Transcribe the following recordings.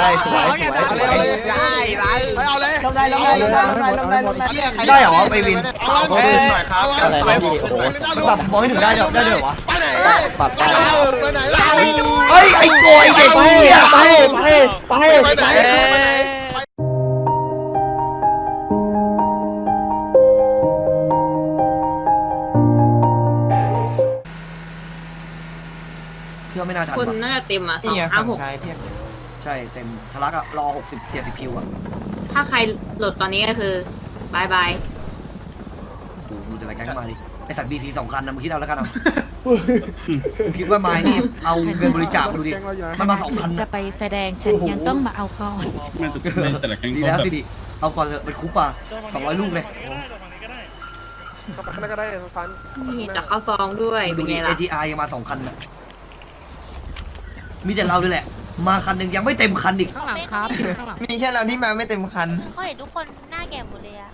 ได้สวยสวยเอาเลยเอาเลยได้ได้ไปเอาเลยลงได้ลงได้ลงได้ลงได้ลงได้ลงได้ ได้เหรอไปวิน เอาเลยหน่อยครับอะไรนะพี่โอ้โหแบบมองให้ถึงได้เดี๋ยวได้เดี๋ยววะไปไหนปรับไปไหนไปไหนเฮ้ยไอ้โกยเด็กเหี้ย ไปไปไปไปไหน นเพื่อไม่น่าทันคุณว่ะน่าจะเต็มอะสอนี่งไงห้าฝั่งหกชายเพียงใช่เต็มทะลักอะรอหกสิบเจ็ดสิบคิวอะถ้าใครโหลดตอนนี้ก็คือบายบายโอ้โหดูแต่ละแก๊งมาดิไอสัตว์บีซีสองคันนะมึงคิดเอาแล้วกันเอามึงคิดว่าไม้นี่เอาเงินบริจาคมาดูดิมันมาสองพันจะนะไปแสดงฉันยังต้องมาเอาก่อนไม่แต่ไม่แต่ละแก๊งดีเขาแล้วแบบสิดิเอาก่อนเถอะมันคุ้มป่ะสองร้อยลูกเลยก็ได้ฟันนี่จะเข้าซองด้วย ดูเป็นดิ ไงเอล่ะทีอาร์ยังมาสองคันนะ มีแต่เราด้วยแหละ มาคันหนึ่งยังไม่เต็มคันอีก ข้างหลังครับข้างหลังมีแค่เราที่มาไม่เต็มคันเขาเห็นทุกคนหน้าแก่หมดเลยอะ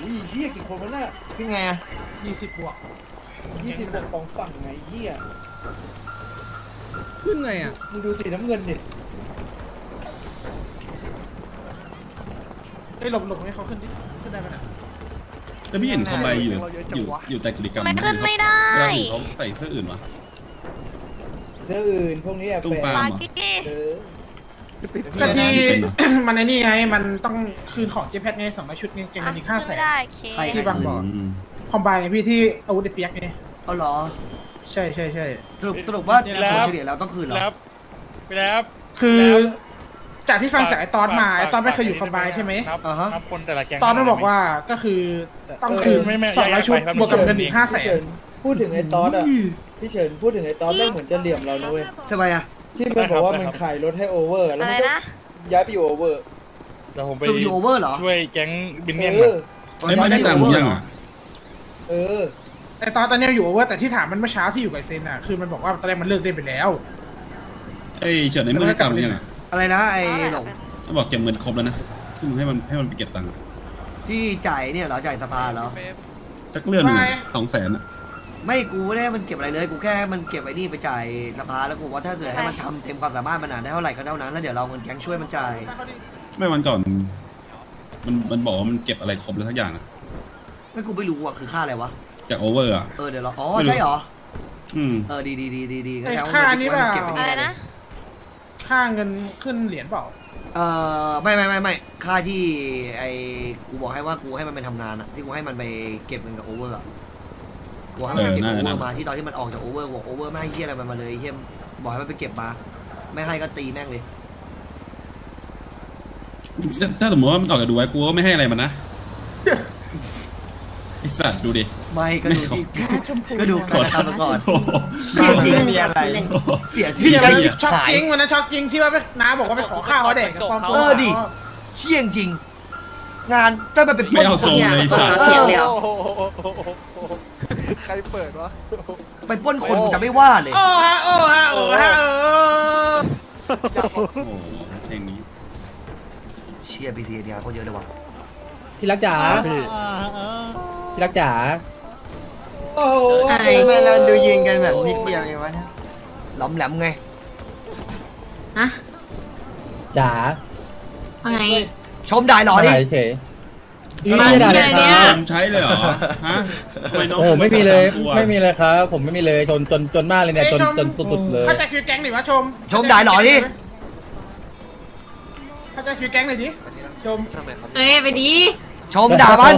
อุ้ยเฮียกี่คนวะน่ะขึ้นไงอะยี่สิบบวกยี่สิบบวกสองฝั่งไงเฮียขึ้นไงอะมึงดูสีน้ำเงินดิไอ้ยหลบหลบให้เขาขึ้นดิขึ้นได้ไหมน่ะแต่พี่เห็นเขาใบอยู่อยู่อยู่แต่กิจกรรมมันขึ้นไม่ได้ เวลาเห็นเขาใส่เสื้ออื่นวะ เสื้ออื่นพวกนี้อะตุ้มแปลฟ้าปากี้เออก็ที่มันในนี่ไง มันต้องคืนของเจแพทไงสองร้อยชุดไงเก่งกันอีกห้าแสไม่นได้เคใครที่บางบ่ออืมคอมไบไงพี่ที่อาวุธไอ้เปียกไงเอาเหรอ ใช่ใช่ใช่สรุปสรุปว่าผลเฉลี่ยแล้วต้องคืนเหรอไปแล้วคือจากที่ฟังจากไอ้ตอนมาไอ้ตอนไม่เคยอยู่คอมไบใช่ไหมอ่าฮะนับคนแต่ละแก๊งตอนมันบอกว่าก็คือต้องคืนไม่ไม่สองร้อยชุดไม่ไม่บวกกับเงินอีกห้าแสพี่เฉินน พูดถึงไอ้ตอสอะพี่เฉินพูดถึงไอ้ตอสแม่งเหมือนจะเหลี่ยมเรานะเว้ยทำไมอะที่มันบอกว่ามันขายรถให้โอเวอร์แล้วอะมัไรนก็นะย้ายไปอยู่โอเวอร์เดี๋ยวผมไปตัวยูโอเวอร์เหรอช่วยแก๊งบินเอเนียนอเอ้ยไม่ได้ตามผมยังอะเออไอ้ตอนตอนนี้อยู่ว่าแต่ที่ถามมันเมื่อเช้าที่อยู่กับไอ้เซนอะคือมันบอกว่าตอนแรกมันเลิกเล่นไปแล้ว เอ้ยเฉินไอ้มึงได้ตามผมยังอะอะไรนะไอ้หลงเขาบอกเก็บเงินครบแล้วนะที่มึงให้มันให้มันไปเก็บตังค์อะที่จ่ายเนี่ยเหรอจ่ายสภาเหรอสักเลื่อนหนึ่งไม่สองแสนอะ ไม่กูไม่ได้ให้มันเก็บอะไรเลย กูแค่ให้มันเก็บไอ้นี่ไปจ่ายสภาแล้วกูว่าถ้าเกิดให้มันทำเต็มความสามารถมันนานได้เท่าไหร่ก็เท่านั้นแล้วเดี๋ยวเราเงินแก๊งช่วยมันจ่ายไม่วันก่อน มันมันบอกว่ามันเก็บอะไรครบแล้วทุกอย่างอะไม่กูไม่รู้อะคือค่าอะไรวะจากโอเวอร์อะ เออเดี๋ยวเราอ๋อไม่รู้ใช่เหรออืม เออดีดีดีดีดีก็ไอ้แสดงว่าค่านี้เปล่า เก็บไปอะไรนี่นะ ค่าเงินขึ้นเหรียญเปล่า เออไม่ไม่ไม่ไม่ค่าที่ไอ้กูบอกให้ว่ากูให้มันไปทำงานอะที่กูให้มันไปเก็บเงินกับโอเวอร์อะ กูให้มันไปเก็บโอเวอร์มาที่ตอนที่มันออกจากโอเวอร์บอกโอเวอร์ไม่ให้เฮียอะไรมันมาเลยเฮียบอกให้มันไปเก็บมา ไม่ให้ก็ตีแม่งเลย ถ้าสมมติว่ามันออกจากดูไว้กูก็ไม่ให้อะไรมันนะ ไอสัตว์ดูดิ ไม่ก็ดูที่ถ้าชมพูก็ดูเหลืองการกระทำมาก่อน โอ้โห จริงไม่มีอะไร เสียที่ชื่อยังไอ้ช็อกจริงวันนั้นช็อกจริงที่ว่าน้าบอกว่าไปขอข้าวเขาเด็กกับปลอมตัวเออดิ เชี่ยงจริง งานถ้ามันเป็นไม่เอาทรงเลยไอ้สัตว์เสียงเดียว ใครเปิดวะ ไปปล้นคนกูจะไม่ว่าเลย โอ้ฮะโอ้ฮะโอ้ฮะเออโอ้โหเพลงนี้เชี่ยพีซีเดียเขาเยอะเลยว่ะที่รักจ๋าที่รักจ๋าโอ้โหอะไรทำไมเราดูยืนกันแบบนิดเดียวเองวะเนี่ยล้อมแหลมไง ฮะจ๋าว่าไงชมได้หรอดิเฉยมา ไม่ได้ที่เลไหนยเนี่ยผมใช้เลยเหรอ ฮะทำน้งโอ้โหไม่มีเลยกลัวไม่มีเลยครับ ผมไม่มีเลยจนจนจนมากเลยเนี่ยจนจนสุดๆเลยเข้าใจฟิวแก๊งหน่อยวะชมชมได้หรอดิ เข้าใจฟิวแก๊งหน่อยดิชมเอ้ยไปดีชมด่ามัน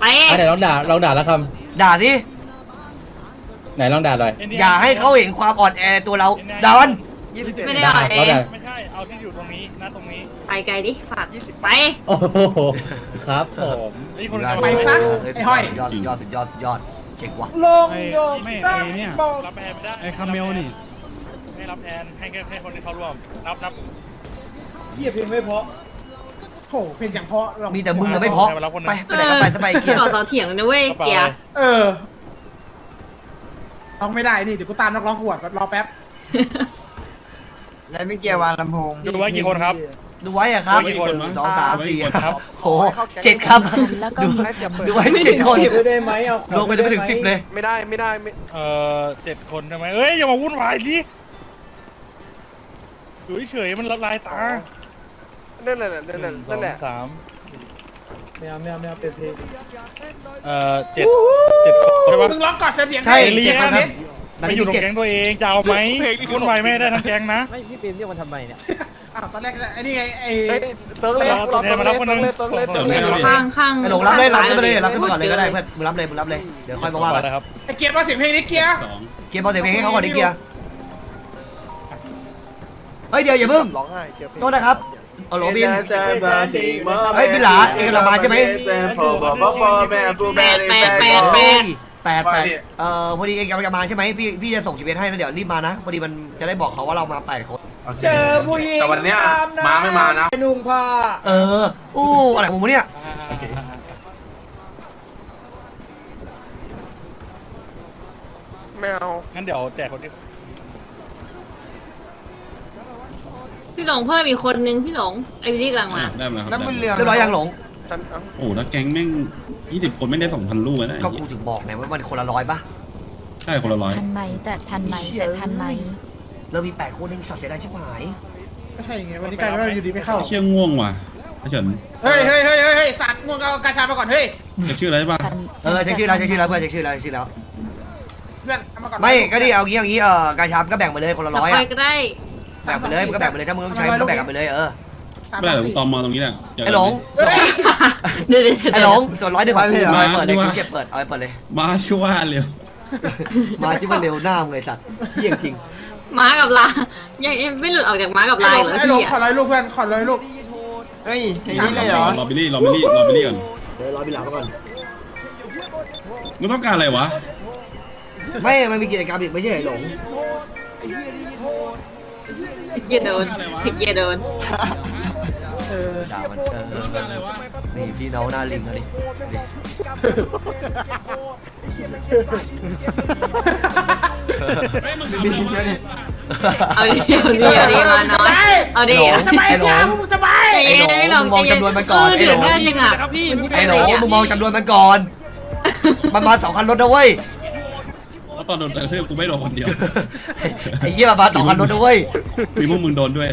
ไปอะไหนลองด่าลองด่าแล้วคด่าสิำไหนลองด่าหน่อยอย่าให้เขาเห็นความอ่อนแอในตัวเรา ด่ามัน ไม่ได้ด่าอ่อนเราแอด่าไม่ใช่เอาที่อยู่ตรงนี้นะตรงนี้ไปไกลดิฝากไป โอ้โหครับผมไอ้คนได้เอาไปซะเไอ้ห้อยสุดยอดสุดยอดสุดยอดสุดยอดเจ๋งว่ะลงโยกไม่ตั้ไอ้งเนี่ยบอกรับแทนไม่ได้ไอ้คาเมลนี่ให้รับแทนให้แค่ให้คนที่เขาร่วมนับนับเหี้ยเพียงไม่เพราะโหเพลงอย่างเพราะหรอกมีแต่มึงอะไม่เพราะไปไปไหนก็ไปสบายเกียร์ขอเขาเถียงนะเว้ยเกียร์เออร้องไม่ได้นี่เดี๋ยวกูตามนักร้องขวดรอแป๊บ แล้วไม่เกียร์วางลำโพงดูไว้กี่คนครับ ดูไว้อะครับดูไว้กี่หคนนึ่งสองสามสี่ครับโหเจ็ดครับ แล้วก็ดูมีดูไว้เจ็ดคนดูได้ไหมเอาขอลงไปจะไม่ถึงสิบเลย ไม่ได้ไม่ได้ไม่เอ่อเจ็ดคนใช่ไหมเอ้ยอย่ามาวุ่นวายสิอยู่เฉยๆมันละลายตานั่นแหละนั่นแหละนั่นแหละ สองสามแมวแมวแมวเป็นเพลงเอ่อเจ็ดเจ็ดคนใช่ปะมึงร้องก่อนเสียเสียงใช่เอเลี่เจ็ยดนพันครับ ตอนไปนี้อยู่มีตรงเจ็ดแก๊งตัวเองจะเอาไหมวุ่นวายไม่ได้ทั้งแก๊งนะ ไม่พี่ปีมเรียกมันทำไมเนี่ยอ้าวตอนแรกไอ้นี่ไงไอ้เฮ้ยเติร์กเลยเราเติร์กเลยเติร์กเลยเติร์กเลยเติร์กเลยข้างข้างไอ้หลงรับเลยรับขึ้นมาเลยรับขึ้นมาก่อนเลยก็ได้เพื่อนมึงรับเลยมึงรับเลยเดี๋ยวค่อยมาว่ากันนะครับไอ้เกียร์มาเสียงเพลงนี้เกียร์สองเกียร์บอลเสียงเพลงให้เขาก่อนดิเกียร์เฮ้ยเดี๋ยวอย่าเพิ่งร้องไห้เจอโทษนะครับเอาโหลบิน เฮ้ยพี่หลาเองกำลังมาใช่ไหม แปดแปดแปด แปดแปดแปดแปดเอ่อพอดีเองกำลังจะมาใช่ไหมพี่พี่จะส่งชีวิตให้นะเดี๋ยวรีบมานะพอดีมันจะได้บอกเขาว่าเรามาแปดคน เจอผู้หญิงแต่วันเนี้ยม้าไม่มานะ นุ่งผ้าเอออู้อะไรของมึงวะเนี่ยไม่เอางั้นเดี๋ยวแจกคนที่พี่หลงเพิ่มอีกคนนึงพี่หลงไอ้วิลลี่กำลังมาได้มาครับน้ำมันได้เหลืองเรียบร้อยยังหลงฉันเอาโอ้โหแล้วแก๊งแม่ง ยี่สิบคนไม่ได้สองพันลูกเลยนะก็กูถึงบอกไงว่ามันคนละร้อยปะใช่คนละร้อยทันไหมจะทันไหมจะทันไหมเรามีแปดคนเองสัตว์เสียดายชิบหายไม่ใช่ไงวันนี้กลายเป็นว่าอยู่ดีไม่เข้าเชี่ยง่วงว่ะเฉินเฮ้ยเฮ้ยเฮ้ยเฮ้ยเฮ้ยสัตว์ง่วงเอากาชามาก่อนเฮ้ยจะชื่ออะไรป่ะทันเออเช็คชื่อแล้วเช็คชื่อแล้วเพื่อนเช็คชื่อแล้วเช็คชื่อแล้วเพื่อนเอามาก่อนไม่ก็ดิเอางี้เอางี้เออกายชามก็แบ่งไปเลยคนละต่อร้อยไปอะก็ได้แบ่งไปเลยมึงก็แบ่งไปเลยถ้ามึงต้องใช้มึงก็แบ่งกันไปเลยเออสามไม่ได้สามผมสี่ตอมมาตรงนี้แหละเดี๋ยวไอ้หลงเดี๋ยวเดี๋ยวไอ้หลงส่วนร้อยหนึ่งของกูมาเอาไปเปิดเลยมากูเก็บเปิดเอาไปเปิดเลย มาช่วยเร็ว มาที่มันเร็วหน้ามึงเลยสัตว์เยี่ยงจริงม้ากับลายังยังไม่หลุดออกจากม้ากับลายเหรอไอ้หลงพี่ขออะร้อยลูกเพื่อนขอร้อยลูกเฮ้ยอย่างนี้เลยเหรอรอบิลลี่รอบิลลี่รอบิลลี่ก่อนเดี๋ยวรอพี่หลามาก่อน มึงต้องการอะไรวะ ไม่ มันมีกิจกรรมอีกไม่ใช่เหรอหลง เกียร์โดนเกียร์โดนเออด่ามันเออนี่พี่น้องหน้าลิงอะดิดิเอาดิเอาดิเอาดิมาน้อยเอาดิไอ้หลงสบายไอ้หลจ้ามึงสบายใจเย็นนะพี่หลงไอ้หลงมึงมองจำนวนมันก่อนไอ้หลงเดือดแค่ยังอะไอ้หลงมึงมองจำนวนมันก่อน มันมาสองคันรถนะเว้ยเพราะตอนโดนกระทืบกูไม่โดนคนเดียวไอ้เหี้ยมันมาสองคันรถนะเว้ยมีพวกมึงโดนด้วย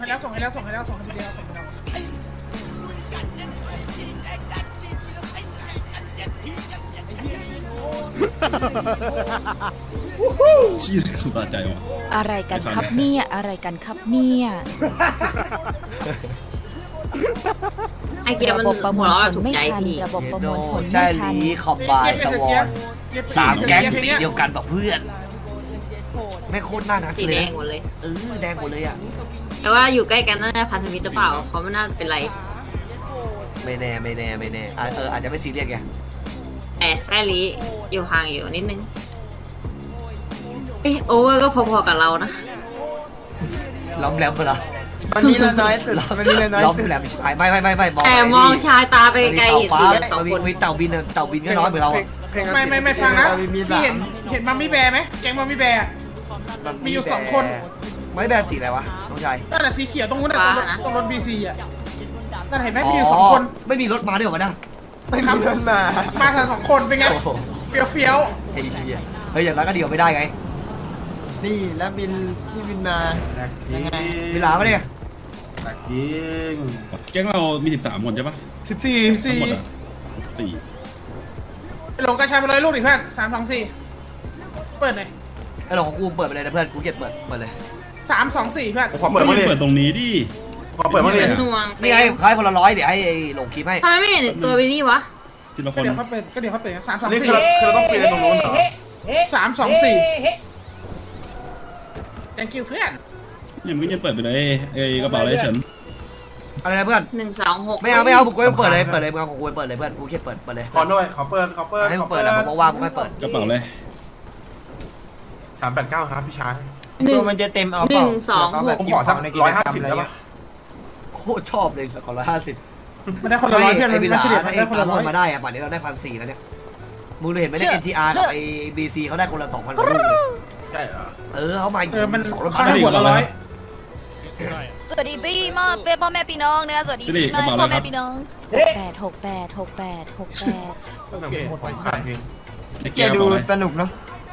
ให้แล้วส่งให้แล้วส่งให้แล้วส่งให้แล้วส่งให้แล้วชี้สุดตาใจว่ะอะไรกันครับเนี่ยอะไรกันครับเนี่ยไอเกียร์มันระบบประมวลผลถูกไม่ทันระบบประมวลผลไม่ทันลีคอมบายสวอนสามแก๊งสีเดียวกันแบบเพื่อน ไม่โคตรน่ารักสีเลแดยงหมดเลย เออแดงหมดเลยอะ แต่ว่าอยู่ใกล้กันน่าจะพันธมิตรหรือเปล่าเพราะมันน่าเป็นไร ไม่แน่ไม่แน่ไม่แน่อะเอออาจจะไม่ซีเรียสไงแต่แซลีอยู่ห่างอยู่นิดนึง เอ๊ะโอเวอร์ก็พอๆกับเรานะ ล้อมแหลมปะล่ะวันนี้ละน้อยสุดวันนี้ละน้อยล้อมสุดแหลมชิบหายไม่ไม่ไม่ไม่มองแต่มองชายตาไปไกลเต่าเห็นฟ้าสีเหลืองสองมีคน มีเต่าบินอะเต่าบินก็น้อยเหมือนเราอะเพลงไม่ไม่ไม่ฟังนะพี่เห็นเห็นมัมมี่แบร์ไหมแก๊งมัมมี่แบร์มีอยู่สองคน ไม่แบนสีอะไรวะ น้องชายนั่นแหละสีเขียวตรงนู้นน่ะตรงรถตรงรถบีซีอะนั่นเห็นไหมมีอยู่สองคนไม่มีรถมาด้วยเหรอวะนะไม่มีเงินมามาทั้งสองคนเป็นไงโอ้โหเฟี้ยวเฟี้ยวเฮ้ยเหี้ยเฮ้ยอย่างนั้นก็ดีกว่าไม่ได้ไงนี่แล้วบินที่บินมายังไงเวลาปะเนี่ยแก๊งเรามีสิบสามคนใช่ปะสิบสี่ทั้งสี่หมดอะสี่ลงกระชายไปเลยลูกดิเพื่อนสามสองสี่เปิดหน่อยไอ้หลงของกูเปิดไปเลยนะเพื่อนกูเก็บเปิดเปิดเลย สามสองสี่เพื่อนขอเปิดก็มายืดินเปิดตรงนี้ดิ ขอเปิดมาดิหน่วงนี่ไงคล้ายคนละร้อยเดี๋ยวให้ไอ้หลงคลิปให้ ทำไมไม่เห็นตัววินนี่วะ ทีละคก็น เดี๋ยวเขาเปิดก็เดี๋ยวเขาเปิดสามสองนี่สี่คือเราคือเราต้องปีนตรงนู้นเหรอสามสองสี่ thank you เพื่อน เนี่ยมึงจะเปิดไปเลยเอ้ยกระเป๋าอะไรเฉินอะไรนะเพื่อน หนึ่งสองหกไม่เอาไม่เอากูไม่เปิดเลยเปิดเลยมึงเอาของกูไปเปิดเลยเพื่อนกูแค่เปิดเปิดเลยขอด้วยขอเปิดขอเปิดให้มึงเปิดแล้วผมว่างกูให้เปิดกระเป๋าเลยสามแปดเก้าครับพี่ชาย หนึ่งมันจะเต็มเอาหนึ่งสองหกผมขอสักร้อยห้าสิบได้ปะโคตรชอบเลยสักคนละห้าสิบไม่ได้คนละไม่ร้อยเพื่อนไอ้มันบิลาเฉลี่ยถ้ามันเอได้งคนตาละมร้อยนมาได้อะป่านนี้เราได้พันสี่แล้วเนี่ยมึงเห็นไหมเนี่ย NTR กับไอ้ BC เขาได้คนละสองพันลูกเลยใช่เหรอ เออเขามาเออมันสองรถเขาพันได้หัวละร้อยสวัสดีพี่มอเป็นพ่อแม่พี่น้องนะสวัสดีพี่น้องพ่อแม่พี่น้องหกแปดหกแปดหกแปดหกแปด โอเคผมขายเพลงไอ้เจแก้วดูบอกเลยสนุกเนาะ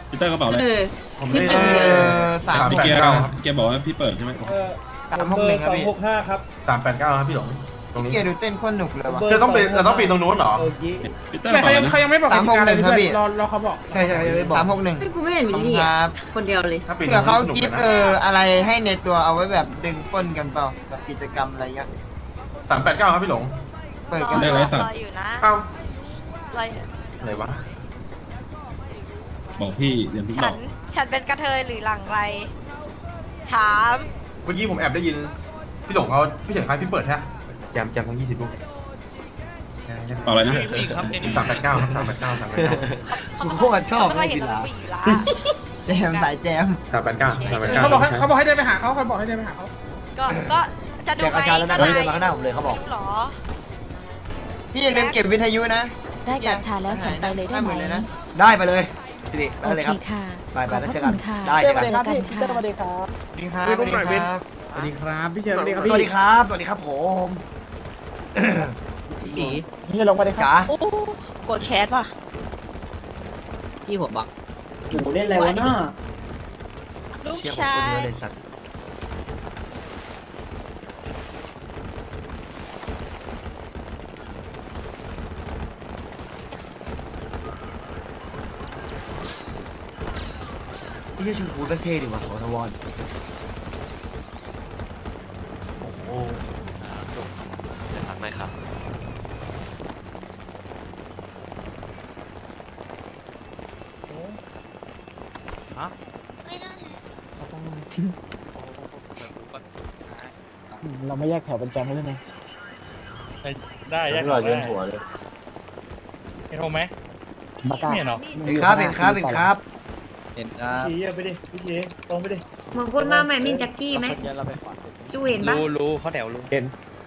พีเตอร์กระเป๋าอะไรเออผมพี่ได้เปิดเออสามพี่เกียร์พี่เกียร์บอกว่าพี่เปิดใช่ไหมเออสามหกหนึ่งครับสองพี่หกห้าครับสามแปดเก้าครับพี่หลงตรงนี้เกียร์ดูเต้นโคนหนุกเลยวะเราต้องไปเราต้องปีนตรงนู้นเหรอเออกี้พีเตอร์กแต่ระเขาเป๋ายังอะไรเขายังไม่บอกสามหกหนึ่งครับพี่ รอรอเขาบอก ใช่ใช่ใช่บอกสามหกหนึ่งเฮ้ยกูไม่เห็นขวิอบลคุณลี่คอะรับ คนเดียวเลย ถ้าปีนเผื่อเขาสนุกิฟนะเอออะไรให้ในตัวเอาไว้แบบดึงปล้นกันเปล่าแบบกิจกรรมอะไรเงี้ยสามแปดเก้าครับพี่หลงเปิดกันได้ไรสัตรว์ออยู่นะเอ้ารออยู่อะไรวะ บอกพี่เดี๋ยวพี่บฉัอน กฉันเป็นกระเทยหรือหลังไร ถาม เมื่อกี้ผมแอบได้ยิน พี่หลงเอาพี่เฉินคล้ายพี่เปิดใช่ไหมแจมแจมทั้งยี่สิบลูกกระเป๋าอะไรนะสามแปดเก้าครับสามแปดเก้าสามแปดเก้ากูโคตรชอบเขาเลไม่ยค่อยเห็นพี่เราลาเป็นผู้หญิงละแจมสายแจม สามแปดเก้าสามแปดเก้าเขาบอกให้เขาบอกให้เดินไปหาเขาเขาบอกให้เดินไปหาเขาก็ก็จะดูแจกไหมอาจารย์แล้วนะจะเดินมาข้างหน้าผมเลยเขาบอกดูเหรอ พี่อย่าลืมเก็บวิทยุนะได้กาชาแล้วฉันไปเลยได้ห้าหไหมมื่นเลยนะได้ไปเลย สิริไปโอเลยเคครับ ค่ะไปไปขอบแล้วพระเจอกัคุนณค่ะได้เจเจออกักันนครับพี่เจอกันสวัสดีครับ สวัสดีครับพี่พวกหน่อยเว้นสวัสดีครับพี่เชิญสวัสดีครับสวัสดีครับ สวัสดีครับผมสีนี่ลงไปเลยครับจ๋าโอ้กดแคสว่ะพี่หัวบักโอ้โหเล่นอะไรวะน้าลูกเชี่ยผมชาคนเดียยวเลยสัตว์ นี่ชื่อคูแบ็คเท่ดีกว่าของทวอนโอ้ฮะเราไม่แยกแถวเป็นแก๊งเลยนะได้แยกออกได้เห็นผมไหมบ้าก้าไม่เห็นหรอเป็นครับเป็นครับเป็นครับ เห็นครับชี้ไปดิพี่ชี้ตรงไปดิมึงพูดมาใหม่มินแจ็คกี้ไหมจูเห็นปะรู้รู้เขาแถวรู้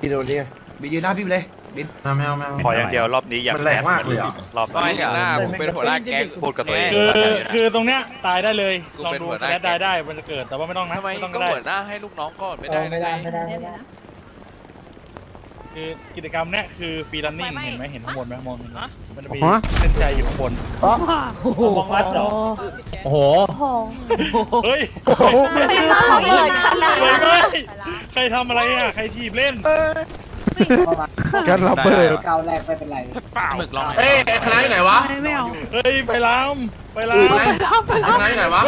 พี่โดนดิบินยืนหน้าพี่ไปเลยบินแมวแมวขออย่างเดียวรอบนี้อย่ามันแรงมากเลยอะรอบไม่เห็นหน้าผมเป็นหัวหน้าแก๊งพูดกับตัวเองคือคือตรงเนี้ยตายได้เลยกูลองเป็นดูหัวหสน้าแลดได้ได้มันจะเกิดแต่ว่าไม่ต้องนะทำไมไม่ต้องก็ก็ได้หัวหน้าให้ลูกน้องก่อนไม่ได้ไม่ได้ไม่ได้ไม่ได้คือกิจกรรมเนี้ยคือฟรีลันนิ่งไม่ไม่เห็นไหมเห็นข้างบนไหมมองเห็นไหม มันจะมีเส้นชัยอยู่ข้างบนโอ้โหมองรัดเหรอโอ้โหเฮ้ยไม่เป็นไรเลยเฮ้ยเฮ้ยใครทำอะไรอะ ใครทีบเล่นกันระเบิดก้าวแรกไม่เป็นไรหมึกลองเอ้ยคณะอยู่ไหนวะเฮ้ยไปล้ามไปล้ามคณะอยู่ไหนวะ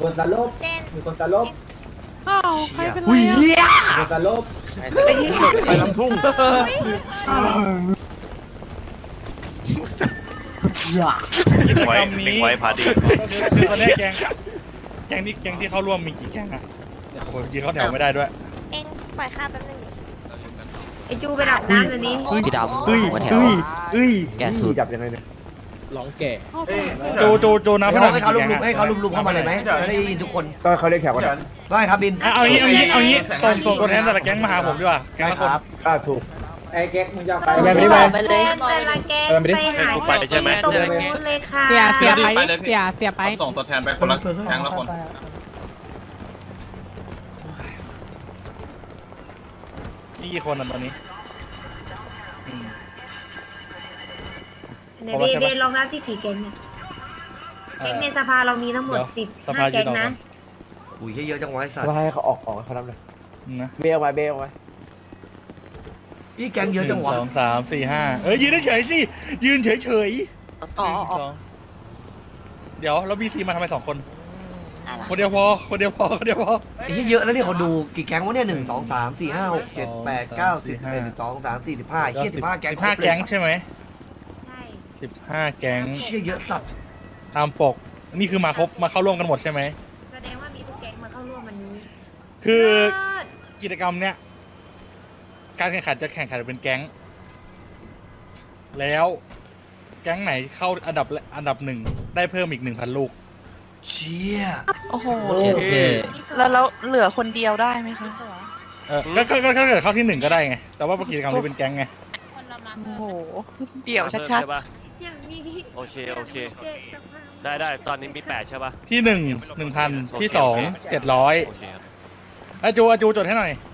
คนสลบเจนมีคนสลบเชี่ยอุ้ยเหี้ยคนสลบไปลำทุ่ง กิจกรรมนี้ไว้พาดีคือตอนนี้แกงแกงที่แกงที่เข้าร่วมมีกี่แกงอะโอ้โหยีเข้าแถวไม่ได้ด้วย เองปล่อยข้าแป๊บนึงไอจูไปดับน้ำเดี๋ยวนี้พี่ดำหัวแถวแกสุดจับยังไงเนี่ยร้องแก่เอ้ยพี่โจเฉินโจโจน้ำให้ให้หน่เขาอยให้เขาลุมๆให้เขาลุมๆเข้ามาเลยไหมไม่ใช่จะได้ยินทุกคนก็เขาเรียกแถวพี่กันเฉินได้ครับบินอะเอางี้เอางี้เอางี้ส่งส่งตัวแทนแต่ละแก๊งมาหาผมดีกว่าแก๊งได้ละคคนรับอ่าถูก ไอ้แก๊กมึงจะไปไปไปไม่ได้ไปเลยแต่ละแกงไปหาที่ตรงนู้นเลยค่ะเสียเสียไปเสียเสียไปส่งตัวแทนไปคนละแก๊งละคนนี่กี่คนอะตอนนี้อืมเดี๋ยวเบเบลองนับที่กี่แกงเนี่ยแกงในสภาเรามีทั้งหมดสิบห้าแกงนะอุ้ยเยอะๆจังวะไอ้สัตว์ว่าให้เขาออกออกเขาทำเลยนะเบลไว้เบลไว้ นี่แกงเยอะจังวะหนึ่สองสามสี่ห้าเอ้ยยืนเฉยๆสิยืนเฉยเฉยๆอ๋อหนึ่งอ๋อสองเดี๋ยวแล้วบีซีมาทำไมสองคน อะไรคนเดียวพอ คนเดียวพอคนเดียวพอ ไอ้เหี้ยเยอะแล้วเนี่ยเขาดูกี่แก๊งวะเนี่ยหนึ่งสองสามสี่ห้าหกเจ็ดแปดเก้าสิบเอ็ดสองสามสี่สิบห้าเชี่ยสิบห้าแก๊งสิบห้าครบเลยแก๊งใช่ไหมใช่ สิบห้าแก๊งเชี่ยเยอะสัตว์ตามปก นี่คือมาครบมาเข้าร่วมกันหมดใช่ไหม แสดงว่ามีทุกแกงมาเข้าร่วมวันนี้คือเลิศกิจกรรมเนี้ย การแข่งขันจะแข่งขันเป็นแก๊ง แล้วแก๊งไหนเข้าอันดับอันดับหนึ่งได้เพิ่มอีกหนึ่งพันลูก เชี่ยโอ้โห โอเค แล้วแล้วเหลือคนเดียวได้ไหมคะ เออก็ก็ก็ก็ถ้าเกิดเข้าที่หนึ่งก็ได้ไง แต่ว่ากิจกรรมนี้เป็นแก๊งไงโอ้โห เดี่ยวชัดอย่างมีโอเค โอเคเจ็ดสภาได้ได้ตอนนี้มีแปดใช่ป่ะที่หนึ่งหนึ่งพันที่สองเจ็ดร้อยโอเคครับอาจูอาจูจดให้หน่อยได้ครับ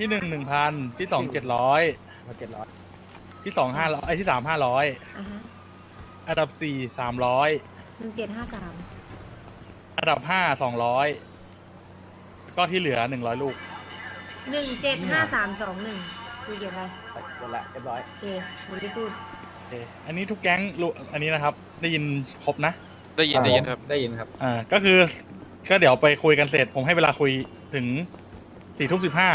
ที่หนึ่งหนึ่งพันที่สองเจ็ดร้อยมาเจ็ดร้อยที่สองห้าร้อยไอ้ที่สามห้าร้อยอ่าฮะอันดับสี่สามร้อยหนึ่งเจ็ดห้าสามอันดับห้าสองร้อยก็ที่เหลือหนึ่งร้อยลูก หนึ่งเจ็ดห้าสามสองหนึ่งคุยเกี่ยวอะไรหมดละเรียบร้อยโอเคไม่ได้พูดโอเคอันนี้ทุกแก๊งรู้อันนี้นะครับ ได้ยินครบนะ ได้ยินได้ยินครับ ได้ยินครับ อ่า ก็คือ ก็เดี๋ยวไปคุยกันเสร็จ ผมให้เวลาคุยถึงสี่ทุ่มสิบห้า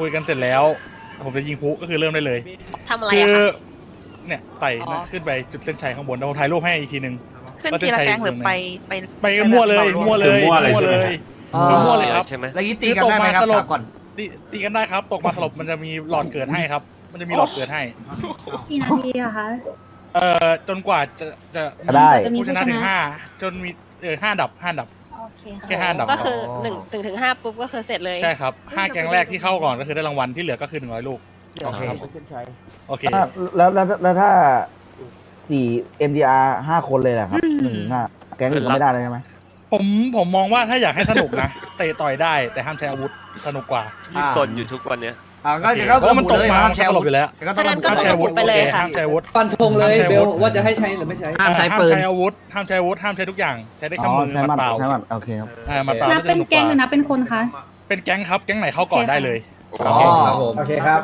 คุยกันเสร็จแล้ว ผมจะยิงพลุก็คือเริ่มได้เลย ทำอะไรคือะอ คะเนี่ยไต่นะขึ้นไปจุดเส้นชัยข้างบนเดี๋ยวผมถ่ายรูปให้อีกทีนึงขึ้นว่าทีละเส้นชัยแก๊งหรืออยู่ไปไหนไปไปกันมั่วเลยมั่วเลยมั่วเลยมั่วเลยเอ่อมั่วเลยครับ ใช่ไหมแล้วยี่ตีกันได้ไหมครับคือตกมาสลบ ถามก่อนตีตีกันได้ครับ ตกมาสลบมันจะมีหลอดเกิดให้ครับ มันจะมีหลอดเกิดให้ กี่นาทีอะคะ เอ่อจนกว่าจะจะได้ผู้ชนะถึงห้าจนมีเออห้าดับห้าดับ โอเคแค่ห้าดับก็คือหนึ่งถึงถึงห้าปุ๊บก็คือเสร็จเลย ใช่ครับห้าแก๊งแรกที่เข้าก่อนก็คือได้รางวัลที่เหลือก็คือหนึ่งร้อยลูกโอเคโอเคแล้วแล้วแล้วถ้าสี่ MDR ห้าคนเลยแหละครับหนึ่งห้าแก๊งอื่นก็ไม่ได้เลยใช่ไหม ผมผมมองว่าถ้าอยากให้สนุกนะ เตะต่อยได้แต่ห้ามใช้อาวุธสนุกกว่า อ่า สนอยู่ทุกวันเนี้ย อ่าก็เดี๋ยวก็เพราะมันระบุเลยตกมาห้ามแชร์มันสลอาวุบธอยู่แล้วเดี๋ยวก็ต้องระบุก็ห้ามสใช้ลอาบวุธไปเลยโอคค่ะห้ามใช้อาวุธฟันธงเลยห้ามใช้เบอาลวุธว่าจะให้ใช้หรือไม่ใช้ห้ามใช้อาวุธห้ามใช้อาวุธห้ามใช้ทุกอย่างใช้ได้แค่อ๋อมือใช้มัมัดดเปล่าใช้มัดโอเคครับอ่ามัดเปล่านับเป็นแก๊งหรือนับเป็นคนคะเป็นแก๊งครับแก๊งไหนเข้าก่อนได้เลยอ๋อโอเคครับ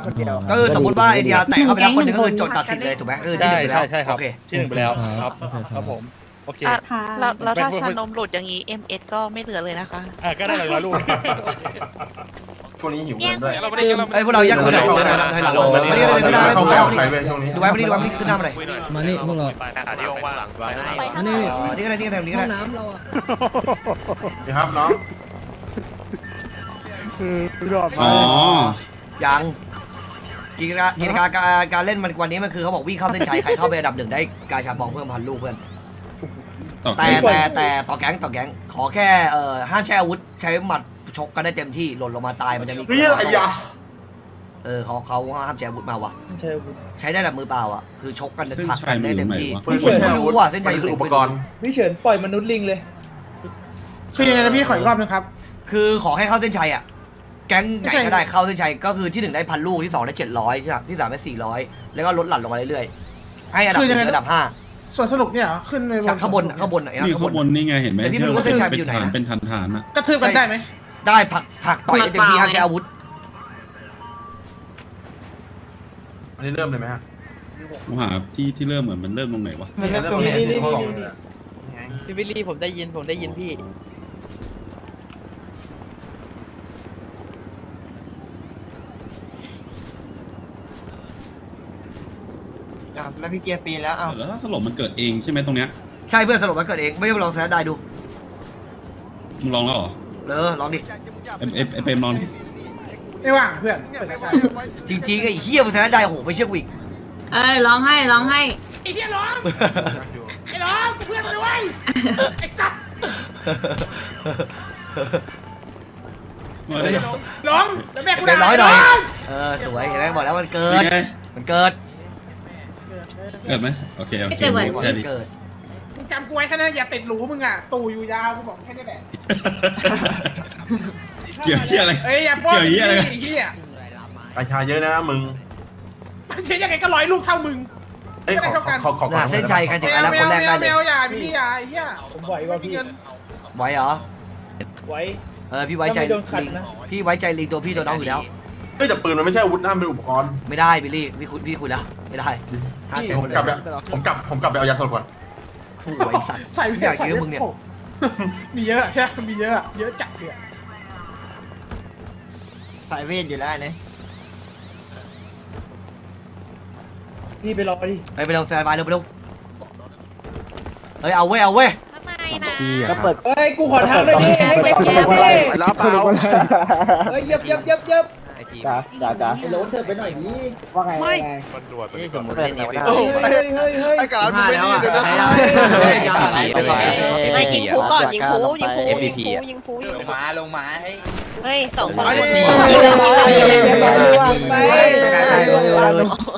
ก็คือสมมติว่าเอทีอาร์แตกเข้าไปแล้วคนหนึงก็คือโจทย์ตัดสินเลยถูกไหมก็คือที่ใช่หนึ่งไปแล้วใช่ใช่ครับโอเคที่หนึ่งไปแล้วครับครับผม โอเค อะ ค่ะ แล้วแล้วถ้าเป็นชานมหลุดอย่างนี้ MS ก็ไม่เหลือเลยนะคะ อ่าก็ได้หลายร้อยลูก ช่วงนี้หิวเงินด้วยเราไม่ได้ยินเราไม่ไอ้ได้ยพวกเราแยกคุยหน่อยเดินถอยหลังมานี่เลยขึ้นหน้าเลยเข้าดูไปไว้เอาใครเว้ยช่วงนี้ดูไว้มานี่ดูไว้มานี่ขึ้นหน้ามาเลยคุยหน่อยมานี่พวกเรา ไปหาที่ว่างๆไปให้มานี่อ๋อนี่ก็ได้นี่ก็ได้นี่ก็ได้น้ำเราอะนี่ครับน้องอ๋อ ยังกิจการกิจการการการเล่นมันวันนี้มันคือเขาบอกวิ่งเข้าเส้นชัยใครเข้าไปอันดับหนึ่งได้กาชาบองเพิ่มพันลูกเพื่อน ต่อแต่แค่แต่แต่ต่อแก๊งต่อแก๊งขอแค่เอ่อห้ามใช้อาวุธใช้หมัดชกกันได้เต็มที่หล่นลงมาตายมันจะมีเฮ้ยอะไรอะเออเขาเขาห้ามใช้อาวุธมาวะใช่ครับใช้ได้แบบมือเปล่าอะคือชกกันเส้นผลักชักัยนมันได้อยู่เต็มไหนที่วะปืนไม่ใช่ไม่อารู้วุธว่ะเส้นชัยอยู่มันคืออุปกรณ์พี่เฉินปล่อยมนุษย์ลิงเลยคือยังไงนะพี่ขออีกรอบนึงครับ คือขอให้เข้าเส้นชัยอะแก๊งไหนก็ได้เข้าเส้นชัยก็คือที่หนึ่งได้พันลูกที่สองได้เจ็ดร้อยที่สามที่สามได้สี่ร้อยแล้วก็ลดหลั่นลงมาเรื่อยๆให้อันดับหคือยันึ่งไงงอันดับห้า ส่วนสรุปเนี่ยเหรอขึ้นไปจากข้างบนอะข้างบนไหนนี่ข้างข้าบงนบนนี่ไงเห็นไหมแต่พี่ไม่รู้ว่าเส้นชัยมันอยู่ไหนนะ เป็นฐานเป็นฐานๆอะกระทืบกันได้ไหมได้ผลักผลักต่อยได้เต็มที่ห้ามใช้อาวุธ อันนี้เริ่มเลยไหมฮะกูหาที่ที่เริ่มเหมือนมันเริ่มตรงไหนวะมันก็ตรงนี้นี่นี่ที่นี่ผมนี่ พี่วิลลี่ผมได้ยินผมได้ยินพี่ แล้วพี่เกียร์ปีนแล้วเอาแล้วถ้าสลบมันเกิดเองใช่ไหมตรงเนี้ยใช่เพื่อนสรุปมันเกิดเองไม่ใช่ลองแซดได้ดูมึงลองแล้วเหรอเออลองดิเอ็มเอ็มเอ็มเอ็มลองดิไม่ว่างเพื่อนเปิดได้จริงๆไอ้เฮียมึงแซดได้โอ้โหไม่เชื่อกูอีกเอ้ยร้องให้ร้องให้ไอ้เหี้ยร้องไอ้ร้องกูเพื่อนมาด้วยไอ้สัตว์มาได้ร้องแล้วแม่กูเรียด่าบร้อยหน่อยร้งเออสวยเห็นไหมบอกแล้วมันเกิดนี่ไงมันเกิด เกิดไหมโอเคโอเคเกิดเหมือนบอกแค่มันนี้เกิดมึงจำกูไว้แค่นั้นอย่าติดหรูมึงอะ ตู่อยู่ยาวกูบอกแค่นี้แหละเกี่ยวเหี้ยอะไร เอ้ยอย่าป้อนเกี่ยวเหี้ยอะไร ไอ้เหี้ยราชาเยอะนะมึงมันเชื่อยังไงก็ร้อยลูกเท่ามึง เอ้ยขอขอขอขอน่ะเส้นชัยกันถึงอันดับคนแรกได้เลยแมวอย่าพี่อย่าไอ้เหี้ยผมไหวว่าพี่ไหวเหรอไหวเออพี่ไว้ใจถ้าไม่โดนขัดลิงนะ พี่ไว้ใจลิงตัวพี่ตัวน้องอยู่แล้ว เฮ้ยแต่ปืนมันไม่ใช่อาวุธนะมันเป็นอุปกรณ์ไม่ได้บิลลี่พี่คุยพี่คุยแล้วไม่ได้ ห้ามใช้ผมคนกลับเลไปยผมกลับผมกลับไปเอายาสลบก่อนผู้ไอ้สัตว์ใส่อยากกินกับมึงเนี่ย มีเยอะใช่ไหมมีเยอะเยอะจัดเลยสายเวทอยู่แล้วเนี่ยพี่ไปรอดิไปไปเร็วแซนบายเร็วไปเร็วเฮ้ยเอาเว้ยเอาเว้ยข้างในนะก็เปิดเฮ้ยกูขอทางหน่อยดิให้ไปแก้ดิไปแล้วเปล่าเฮ้ยยับยับยับยับ จ้าจ้าจ้าไอ้โหลเธอไปหน่อยดิว่าไงว่าไงนี่สมมติเล่นเอฟเฮ้ยเฮ้ยเฮ้ยเฮ้ยไอ้กาลไม่ดีเดี๋ยวจะไม่ยิงพูก่อนยิงพูยิงพูยิงพูยิงพูยิงพูมาลงมาให้เฮ้ยสองคนมาดิโอ้ไ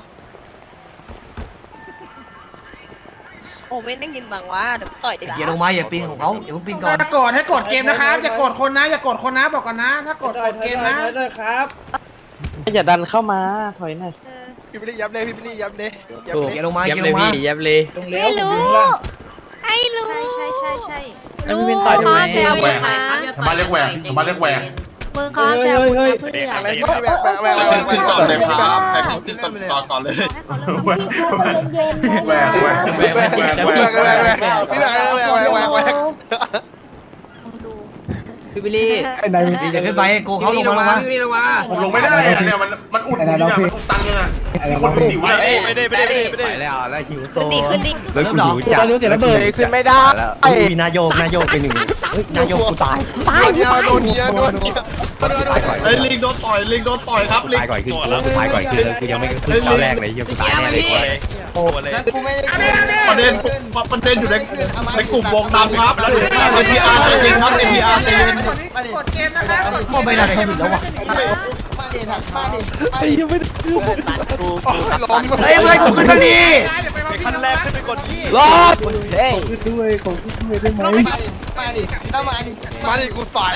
เว้นได้ยินบางว่าเดี๋ยวต่อยอย่าลงมาอย่าปีนของเขาอย่าเพิ่งปีนก่อน ถ้ากดให้กดเกมนะครับอย่ากดคนนะ อย่ากดคนนะบอกก่อนนะ ถ้ากดกดเกมนะด้วยครับอย่าดันเข้ามาถอยหน่อยพี่บิลลี่ยับเลยพี่บิลลี่ยับเลยยับเลยอย่าลงมาอย่าลงมายับเลยไม่รู้ไม่รู้ใช่ใช่ใช่ใช่รู้มาแล้วมาเรียกแหวกมาเรียกแหวก ปืนครับแบกปืนครับเพื่อนขออบไรให้เขาเแบบแบบแบบแบบขึ้นก่อนเลยครับใครเขาขึ้นก่อนก่อนก่อนเลยริ่มเย็นๆแหวกแหบกแหวกแหวบแหวกแหวกแหวกแหวกพี่แหวกแหวบแหวกแหวกแหวกดูพี่บิลลี่ไอ้นายพี่จะขึ้นไปโกเขาลงมาลงมาลงมาผมลบไม่ได้เนี่ยมันมันอุ่นอยู่เนี่ย ไม่ได้ไม่ได้ไม่ได้ไม่ได้แล้วแล้วหิวโซขึ้นดิขึ้นดิเริ่มเหรอตอนนี้เสียระเบิดขึ้นไม่ได้มีนายกนายกไปหนึ่งนายกกูตายตายโดนเนี้ยโดนเนี้ยไอ้ลิงโดนต่อยลิงโดนต่อยครับลิงตายก่อนขึ้นกูตายก่อนขึ้นกูยังไม่ขึ้นเก้าแรกเลยยังกูตายแน่เลยแล้วกูไม่ได้ประเด็นประเด็นอยู่ในในกลุ่มวงดำครับ NTR ใจเย็นครับ NTR ใจเย็นกดเกมนะคะกดก็ไม่ได้อะไรขึ้นแล้ววะ มาดิมาดิมาดิเฮ้ยเมื่อกูขึ้นมาดีขั้นแรกขึ้นไปกดรอดเฮ้ยด้วยของด้วยได้ไหมมาดิมาดิแล้วมาดิมาดิกูต่อย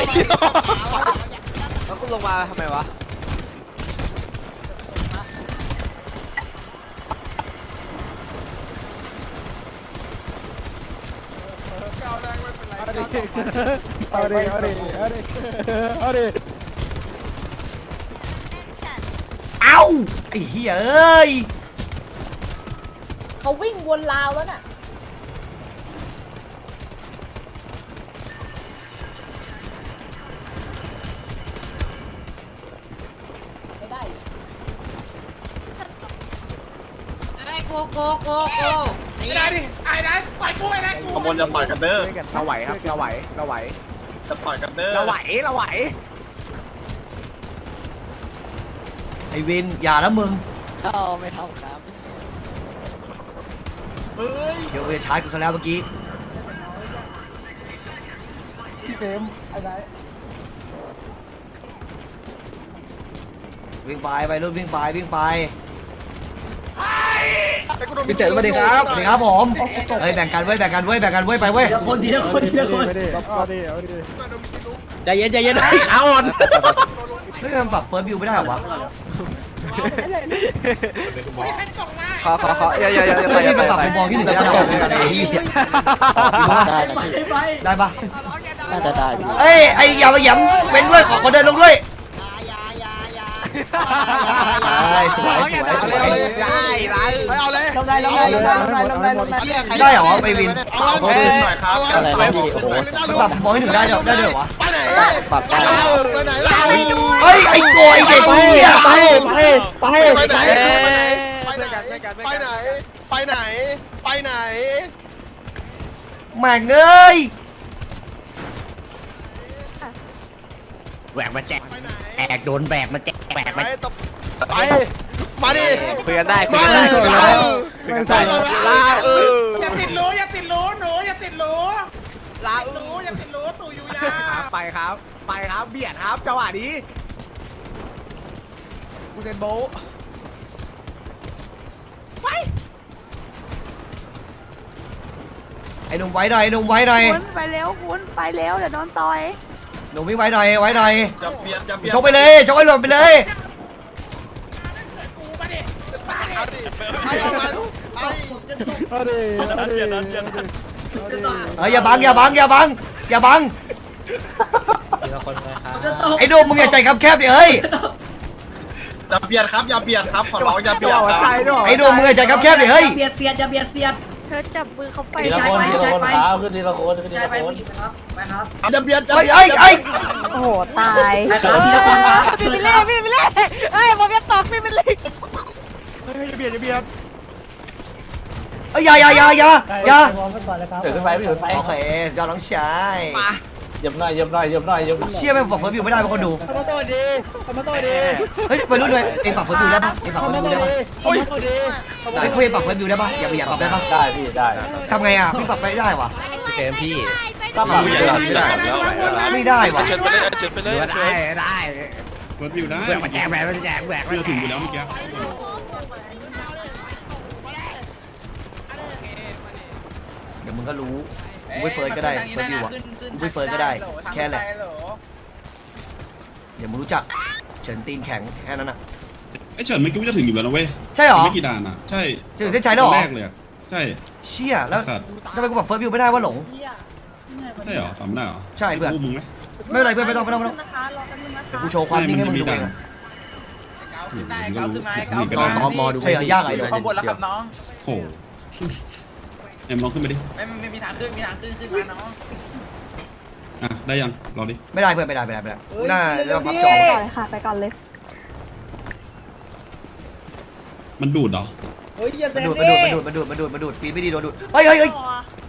แล้วคุณลงมาทำไมวะเอาดิเอาดิเอาดิเอาดิ เอ้า ไอ้เหี้ยเอ้ยเขาวิ่งวนราวแล้วน่ะไม่ได้ได้โกโกโกโกไม่ได้ดิไอ้นะปล่อยกูไอ้นะกูขบวนจะต่อยกันเด้อเราไหวครับเราไหวเราไหวจะต่อยกันเด้อเราไหวเราไหว ไอ้วินอย่าแล้วมึงไม่เท่าครับเอ้ยเดี๋ยวไปชาร์จกูซะแล้วเมื่อกี้พี่เฟมไอ้นายวิ่งไปไปรุ่นวิ่งไปวิ่งไปพี่เฉินสวัสดีครับสวัสดีครับผมเฮ้ยแบ่งกันเว้ยแบ่งกันเว้ยแบ่งกันเว้ยไปเว้ยคนทีละคนทีละคนเอาดิเอาดิใจเย็นใจเย็นให้ขาอ่อน เฮ้ยมันปรับเฟิร์สวิวไม่ได้เหรอวะขอขอขออย่าอย่าอย่าเฮ้ยนี่มันปรับมุมมองที่หนึ่งไม่ได้เหรอได้ปะน่าจะได้พี่ เอ้ยไอ้อย่ามาหยำเว้นด้วยขอขอเดินลงด้วย ได้สวยสวยสวยได้ได้ไปเอาเลยลงได้ลงได้ลงได้ลงได้ลงได้ลงได้ได้เหรอไอวินเอาขอคืนหน่อยครับอะไรนะพี่มันปรับมองที่หนึ่งได้เหรอได้ด้วยเหรอวะไปไหนปรับได้ไปไหนเฮ้ยไอ้โกยไอ้เด็กเหี้ยไปไปไปไปไหนไปไหนไปไหนไปไหนไปไหนแม่งเอ้ยแหวกมาแจก แอกโดนแบกมาแจกแบกไปมาตบไปมาดิคุยกันได้คุยมากันเลได้ยไม่ใส่ลาเอออย่าติดรู้อย่าติดรู้หนูอย่าติดรู้ลารู้อย่าติดรู้ตู่อยู่ยาไปครับ ไปครับเบียดครับจังหวะนี้กูเซนโบไอ้หนุ่มไว้หน่อยไอ้หนุ่มไว้หน่อย คุณไปเร็วคุณไปเร็วเดี๋ยวโดนต่อย หนุ่มวิ่งไว้หน่อยไว้หน่อยจะเปลี่ยนจะเปลี่ยนชกไปเลยชกให้หล่นไปเลยกูมาดิเอาดิไปเอามันไปเอาดิเอาดิเฮ้ยอย่าบังอย่าบังอย่าบังอย่าบังไอ้หนุ่มมึงอย่าใจคำแคบดิเฮ้ยจะเปลี่ยนครับอย่าเปลี่ยนครับขอร้องอย่าเปลี่ยนครับใช่ด้วยไอ้หนุ่มมึงอย่าใจคำแคบดิเฮ้ยเบียดเสียดอย่าเบียดเสียดเธอจับมือเขาไปทีละคนทีละคนครับขึ้นทีละคนขึ้นทีละคนอย่าเปลี่ยนจะเฮ้ยเปลี่ยนเฮ้ยเฮ้ยโอ้โหตายทีละคนครับพี่บิลลี่พี่บิลลี่เอ้ยผมจะตอกพี่บิลลี่เฮ้ยอย่าอย่าอย่าอย่าอย่าเดี๋ยวขึ้นไปพี่ขึ้นไปโอเคยอดน้องชายเห ยียบหน่อยเหยียบหน่อยเหยียบหน่อยเหยียบเชี่ยแม่งปรับเฟิร์สวิวไม่ได้เป็นคนดูทำมาต่อดีทำมาต่อดีเฮ้ยไปรุ่นด้วยเองปรับเฟิร์สวิวได้ปะเองปรับทำเฟิมาร์สต่วิอวได้ดีปะทำมาต่อดีเฮ้ยเพื่อนปรับเฟิร์สวิวได้ปะอย่าไปอย่าปรับได้ปะได้พี่ได้ทำไงอะพี่ปรับไม่ได้วะพี่เฟมพี่ถ้าปรับไม่ได้ไม่ได้แล้วไม่ได้วะเชิญไปเลยเชิญไปเลยได้ได้เปิดวิวได้แหวกมาแจกแหวกมาแจกแหวกเจอถึงอยู่แล้วเมื่อกี้เดี๋ยวมึงก็รู้ กูไม่เฟิร์สก็ได้เฟิร์สวิวอะกูไม่เฟิร์สก็ได้ แค่แหละเดี๋ยวมึงรู้จักเฉินตีนแข็งแค่นั้นอะไอ้อ้เฉินเมื่อกี้ว่าจะถึงอยู่แล้วนะเว้ยใช่เหรอไม่กี่ด่านอะใช่ถึงเส้นชัยแล้วเหรอแรกเลยอะใช่เชี่ยแล้วสัตว์ทำไมกูบอกเฟิร์สวิวไม่ได้ว่าหลงใช่เหรอปั๊มได้เหรอใช่เพื่อนกู้มึงไหมไม่เป็นไรเพื่อนไม่ต้องไม่ต้องไม่ต้องเดี๋ยวกูโชว์ความนิ่งให้มึงดูเองอะขึ้นมาเกาขึ้นมาเกาขึ้นลองลองมอดูใช่เหรอยากไอ้หลงข้างบนแล้วครับน้องโอ้โหแอมลองขึ้นไปดิ ไม่ไม่มีทางขึ้นมีทางขึ้นขึ้นมาน้องอะ ได้ยังรอดิ ไม่ได้เพื่อนไม่ได้ไม่ได้ไม่ได้กูน่าจะต้องพับจอก่อนค่ะไปก่อนเลยมันดูดเหรอ เฮ้ยอย่าแซมันงดูดดิมันดูดมันดูดมันดูดมันดูดมันดูดปีนไม่ดีโดนดูดเฮ้ยเฮ้ยเฮ้ย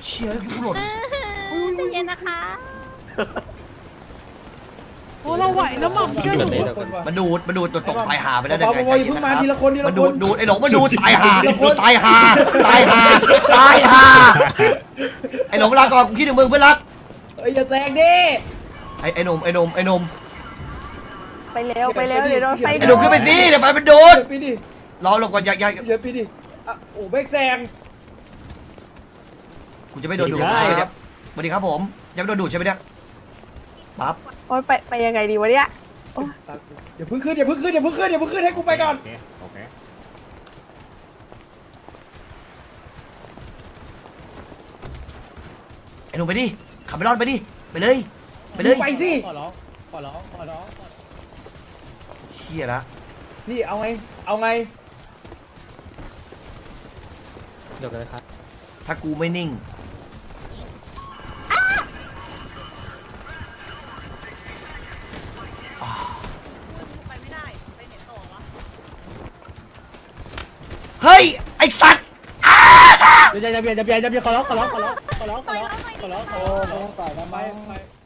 เชี่ยกูหล่นเย็นนะคะ โอ้เราไหวนะหม่อมมันดูดเหรอมันดูดมันดูดตัวตกตายหาไปแล้วปเนี่ยอไงปอใจอย่าเย็เพิ่นงนะมาคทีรับละคนทีละมันคดูดนดูดไอ้หลงมันดูดตายหาตายหาตายหาตายหาไอ้หลงลาก่อนกูคิดถึงมึงเพื่อนรักเฮ้ยอย่าแซงดิไอ้ไอ้หนุ่มไอ้หนุ่มไอ้หนุ่มไปเร็วไปเร็วเดี๋ยวโดนไฟไอ้หนุ่มขึ้นไปสิเดี๋ยวไฟมันดูดเดี๋ยวปีดิรอลงก่อนอย่าอย่าเดี๋ยวปีดิอะโอ้แบกแซงกูจะไม่โดนดูดใช่ไหมเนี่ยสวัสดีครับผมยังไม่โดนดูดใช่ไหมเนี่ยปั๊บโอ้ยไปไปยังไงดีวะเนี่ยอย่าเพิ่งขึ้นอย่าเพิ่งขึ้นอย่าเพิ่งขึ้นอย่าเพิ่งขึ้นให้กูไปก่อนไอ้หนุ่มไปดิขับไปรอดไปดิไปเลย ไปเลยไปสิขอร้องขอร้องขอร้องเชี่ยละนี่เอาไงเอาไงถ้ากูไม่นิ่ง อย่าอย่าเบียดอย่าเบียดอย่าเบียดขอร้องขอร้องขอร้องขอร้องขอร้องขอร้องขอร้องขอร้องต่อยทำไม